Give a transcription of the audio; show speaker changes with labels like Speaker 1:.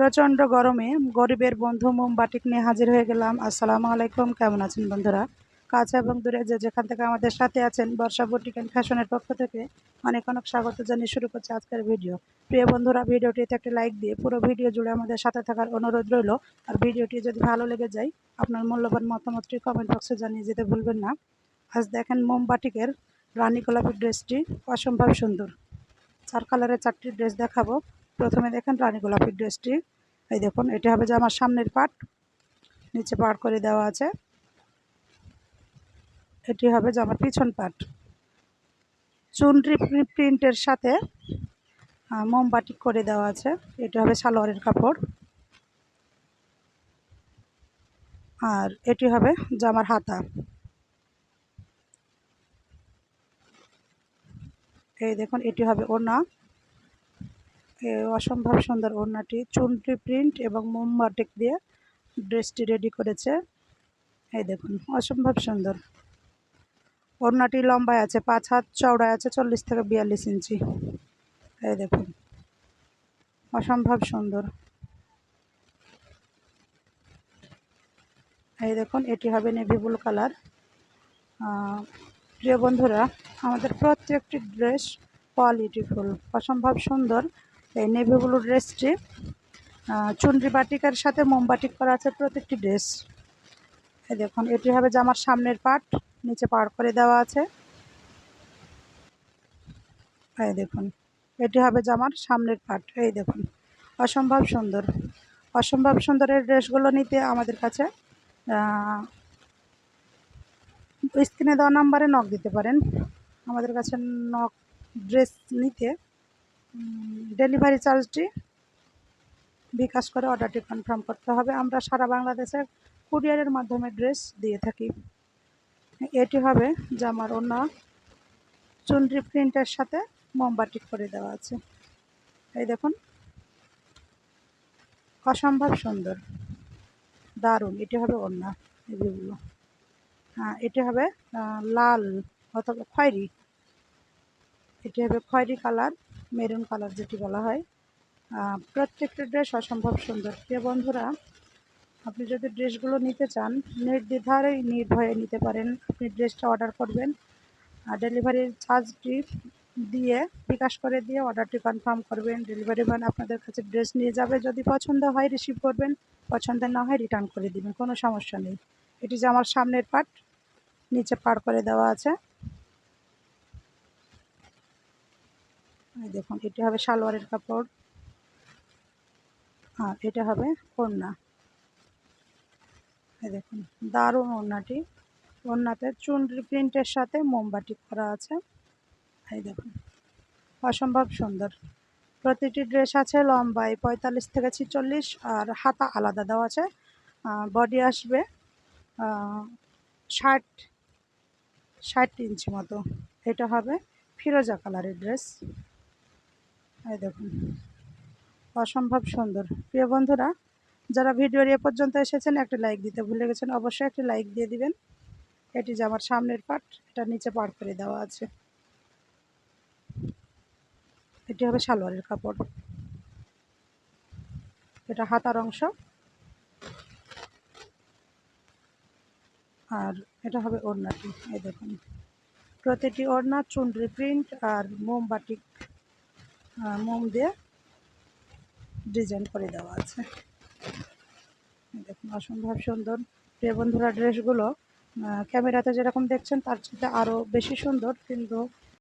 Speaker 1: প্রচণ্ড গরমে গরিবের বন্ধু মোমবাটিক নিয়ে হাজির হয়ে গেলাম। আসসালামু আলাইকুম, কেমন আছেন বন্ধুরা? কাছে এবং দূরে যে যেখান থেকে আমাদের সাথে আছেন, বর্ষা বুটিক অ্যান্ড ফ্যাশনের পক্ষ থেকে অনেক অনেক স্বাগত জানিয়ে শুরু করছে আজকের ভিডিও। প্রিয় বন্ধুরা, ভিডিওটিতে একটি লাইক দিয়ে পুরো ভিডিও জুড়ে আমাদের সাথে থাকার অনুরোধ রইল। আর ভিডিওটি যদি ভালো লেগে যায়, আপনার মূল্যবান মতামতটি কমেন্ট বক্সে জানিয়ে যেতে ভুলবেন না। আজ দেখেন মোমবাটিকের রানী গোলাপি ড্রেসটি অসম্ভব সুন্দর। চার কালারের চারটি ড্রেস দেখাবো। প্রথমে দেখেন রানী গোলাপি ড্রেসটি। এই দেখুন এটা হবে যে আমার সামনের পাট। নিচে পাট করে দেওয়া আছে। এটি হবে যে আমার পিছন পাট। চুনরি প্রিন্টের সাথে আহ, মোমবাটিক করে দেওয়া আছে। এটা হবে সালোয়ারের কাপড়। আর এটি হবে জামার হাতা। এই দেখুন এটি হবে ওড়না। এ অসম্ভব সুন্দর ওড়নাটি। চুনটি প্রিন্ট এবং মোমবাটিক দিয়ে ড্রেসটি রেডি করেছে। এই দেখুন, অসম্ভব সুন্দর। ওড়নাটি লম্বায় আছে, পাঁচ হাত চওড়ায় আছে, চল্লিশ থেকে বিয়াল্লিশ ইঞ্চি। এই দেখুন, অসম্ভব সুন্দর। এই দেখুন, এটি হবে নেভি ব্লু কালার প্রিয় বন্ধুরা, আমাদের প্রত্যেকটি ড্রেস কোয়ালিটিফুল অসম্ভব সুন্দর। এই নেভি ব্লু ড্রেসটি চুনরি বাটিকার সাথে মোমবাটিক করা আছে প্রত্যেকটি ড্রেস এই দেখুন, এটি হবে জামার সামনের পাট নিচে পার করে দেওয়া আছে। এই দেখুন, এটি হবে জামার সামনের পাট এই দেখুন, অসম্ভব সুন্দর। অসম্ভব সুন্দরের ড্রেসগুলো নিতে আমাদের কাছে স্ক্রিনে দেওয়া নাম্বারে নখ দিতে পারেন। আমাদের কাছে নখ ড্রেস নিতে ডেলিভারি চার্জটি বিকাশ করে অর্ডারটি কনফার্ম করতে হবে। আমরা সারা বাংলাদেশে কুরিয়ারের মাধ্যমে ড্রেস দিয়ে থাকি। এটি হবে জামার অন্য চুনরি প্রিন্টের সাথে মোমবাটিক করে দেওয়া আছে। এই দেখুন, অসম্ভব সুন্দর, দারুণ। এটি হবে ওড়না, এগুলো। হ্যাঁ এটি হবে লাল অথবা খয়েরি। এটি হবে খয়েরি কালার। মেরুন কালার যেটি বলা হয় প্রত্যেকটা ড্রেস অসম্ভব সুন্দর। প্রিয় বন্ধুরা, আপনি যদি ড্রেসগুলো নিতে চান নির্দ্বিধারে নির্ভয়ে নিতে পারেন। আপনি ড্রেসটা অর্ডার করবেন, আর ডেলিভারির চার্জটি দিয়ে, বিকাশ করে দিয়ে অর্ডারটি কনফার্ম করবেন। ডেলিভারি ম্যান আপনাদের কাছে ড্রেস নিয়ে যাবে। যদি পছন্দ হয় রিসিভ করবেন, পছন্দ না হয় রিটার্ন করে দিবেন, কোনো সমস্যা নেই। এটি যে আমার সামনের পার্ট, নিচে পার করে দেওয়া আছে। দেখুন, এটি হবে সালোয়ারের কাপড় আর এটা হবে ওড়না। দেখুন, দারুণ ওড়নাটি। ওড়নাতে চুনরি প্রিন্টের সাথে মোমবাটি করা আছে। এই দেখুন, অসম্ভব সুন্দর। প্রতিটি ড্রেস আছে লম্বায় পঁয়তাল্লিশ থেকে ছিচল্লিশ আর হাতা আলাদা দেওয়া আছে। বডি আসবে ষাট ষাট ইঞ্চি মতো। এটা হবে ফিরোজা কালারের ড্রেস। এই দেখুন। অসম্ভব সুন্দর। প্রিয় বন্ধুরা, যারা ভিডিওর এ পর্যন্ত এসেছেন, একটি লাইক দিতে ভুলে গেছেন, অবশ্যই একটি লাইক দিয়ে দিবেন। এটি যে আমার সামনের পার্ট এটা নিচে পার করে দেওয়া আছে। এটি হবে সালোয়ারের কাপড়। এটা হাতার অংশ। আর এটা হবে ওড়নাটি। এই দেখুন। প্রতিটি ওড়না, চুনরি প্রিন্ট আর মোমবাটিক মোম দিয়ে ডিজাইন করে দেওয়া আছে। দেখুন, অসম্ভব সুন্দর। প্রিয় বন্ধুরা ড্রেসগুলো ক্যামেরাতে যেরকম দেখছেন, তার চেয়ে আরও বেশি সুন্দর, কিন্তু